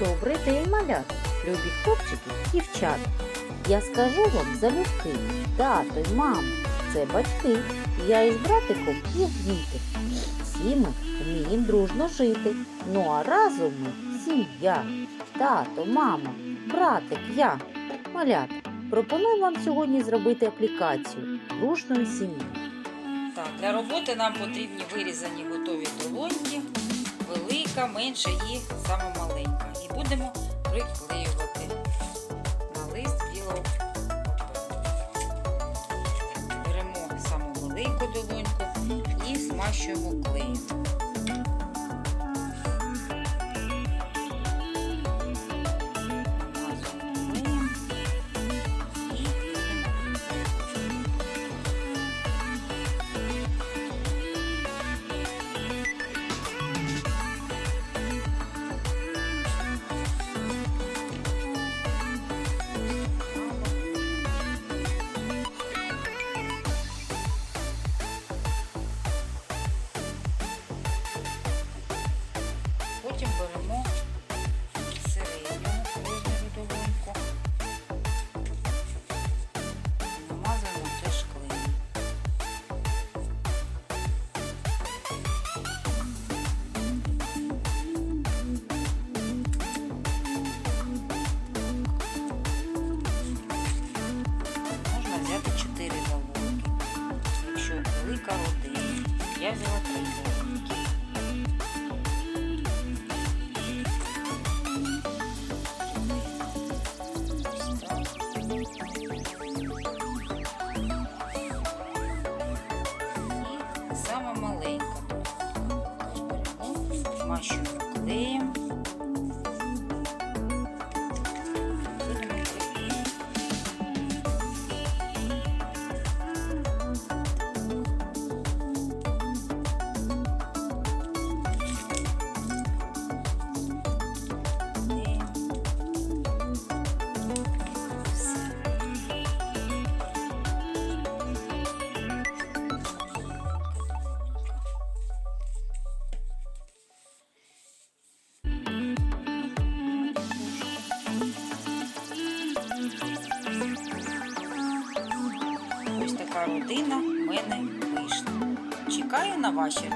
Добрий день, малят, любі хлопчики, дівчат. Я скажу вам залюбки, тато й мам, це батьки. Я із братиком їх діти. Всі ми вміємо дружно жити. Ну а разом ми сім'я. Тато, мама, братик, я. Малят, пропоную вам сьогодні зробити аплікацію дружної сім'ї. Так, для роботи нам потрібні вирізані готові долоньки, велика, менша і сама маленька. І будемо приклеювати на лист білого паперу. Беремо саму велику долоньку і змащуємо клеєм. Потім беремо середню розміру долоньку, намазуємо теж клеєм. Можна взяти 4 долоньки, якщо велика родина. Я взяла 3 долоньки. Беремо, змащуємо клеєм. Родина в мене вийшла. Чекаю на ваші.